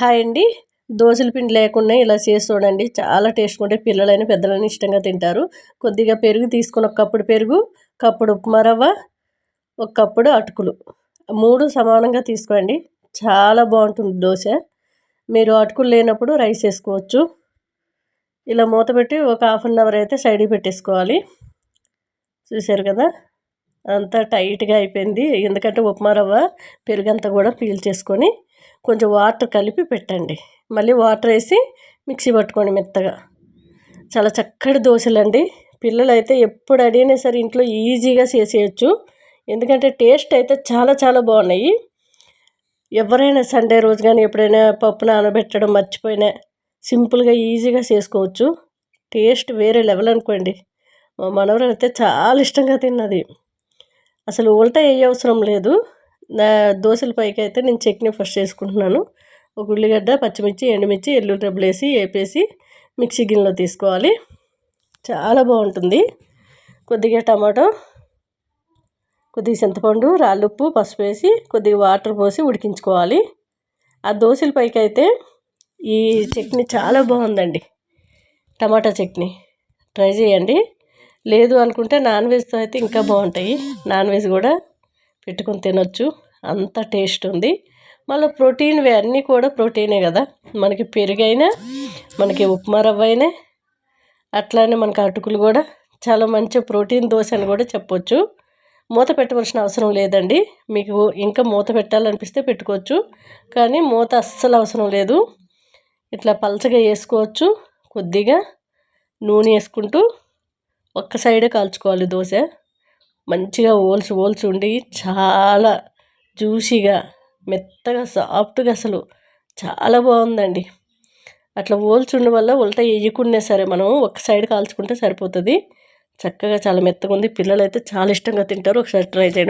Hi అండి దోశల పిండి లేకుండా ఇలా చేసి చూడండి. చాలా టేస్ట్గా ఉంటే పిల్లలైన పెద్దలైనా ఇష్టంగా తింటారు. కొద్దిగా పెరుగు తీసుకుని ఒక కప్పుడు పెరుగు కప్పుడు ఉప్మా రవ్వ ఒక కప్పుడు అటుకులు. మూడు సమానంగా తీసుకోండి. చాలా బాగుంటుంది దోశ. మీరు అటుకులు లేనప్పుడు రైస్ వేసుకోవచ్చు. ఇలా మూత పెట్టి ఒక హాఫ్ అన్ అవర్ అయితే సైడ్కి పెట్టేసుకోవాలి. చూసారు కదా? అంతా టైట్గా అయిపోయింది. ఎందుకంటే ఉప్మా రవ్వ పెరుగంతా కూడా పీల్ చేసుకొని కొంచెం వాటర్ కలిపి పెట్టండి. మళ్ళీ వాటర్ వేసి మిక్సీ పట్టుకోండి మెత్తగా. చాలా చక్కటి దోశలండి. పిల్లలైతే పిల్లలు అయితే ఎప్పుడు అడిగినా సరే ఇంట్లో ఈజీగా చేసేయచ్చు ఎందుకంటే టేస్ట్ అయితే చాలా చాలా బాగున్నాయి. ఎవరైనా సండే రోజు కానీ ఎప్పుడైనా పప్పు నానబెట్టడం మర్చిపోయినా సింపుల్గా ఈజీగా చేసుకోవచ్చు. టేస్ట్ వేరే లెవెల్ అనుకోండి. మా మనవరాలు అయితే చాలా ఇష్టంగా తిన్నది. అసలు ఉల్టా ఏ అవసరం లేదు. దోశల పైకి అయితే నేను చట్నీ ఫస్ట్ చేసుకుంటున్నాను. ఒక ఉల్లిగడ్డ పచ్చిమిర్చి ఎండుమిర్చి ఎల్లుల్లి డబ్బులు వేసి వేపేసి మిక్సీ గిన్నెలో తీసుకోవాలి. చాలా బాగుంటుంది. కొద్దిగా టమాటో కొద్దిగా చింతపండు రాళ్ళుప్పు పసుపు వేసి కొద్దిగా వాటర్ పోసి ఉడికించుకోవాలి. ఆ దోశల పైకి అయితే ఈ చట్నీ చాలా బాగుందండి. టమాటా చట్నీ. ట్రై చేయండి. లేదు అనుకుంటే నాన్ వెజ్తో అయితే ఇంకా బాగుంటాయి. నాన్ వెజ్ కూడా పెట్టుకొని తినొచ్చు. అంత టేస్ట్ ఉంది. మళ్ళీ ప్రోటీన్ అన్నీ కూడా ప్రోటీనే కదా. మనకి పెరుగైనా మనకి ఉప్మా రవ్వ అయినా అట్లానే మనకి అటుకులు కూడా చాలా మంచి ప్రోటీన్ దోశ అని కూడా చెప్పొచ్చు. మూత పెట్టవలసిన అవసరం లేదండి. మీకు ఇంకా మూత పెట్టాలనిపిస్తే పెట్టుకోవచ్చు. కానీ మూత అస్సలు అవసరం లేదు. ఇట్లా పలచగా వేసుకోవచ్చు. కొద్దిగా నూనె వేసుకుంటూ ఒక్క సైడే కాల్చుకోవాలి దోశ. మంచిగా ఓల్చి ఓల్చి ఉండి చాలా జ్యూసీగా మెత్తగా సాఫ్ట్గా అసలు చాలా బాగుందండి. అట్లా ఓల్చుండి వల్ల ఉల్టా వేయకుండా సరే మనం ఒక సైడ్ కాల్చుకుంటే సరిపోతుంది. చక్కగా చాలా మెత్తగా ఉంది పిల్లలు అయితే చాలా ఇష్టంగా తింటారు. ఒకసారి ట్రై చేయండి.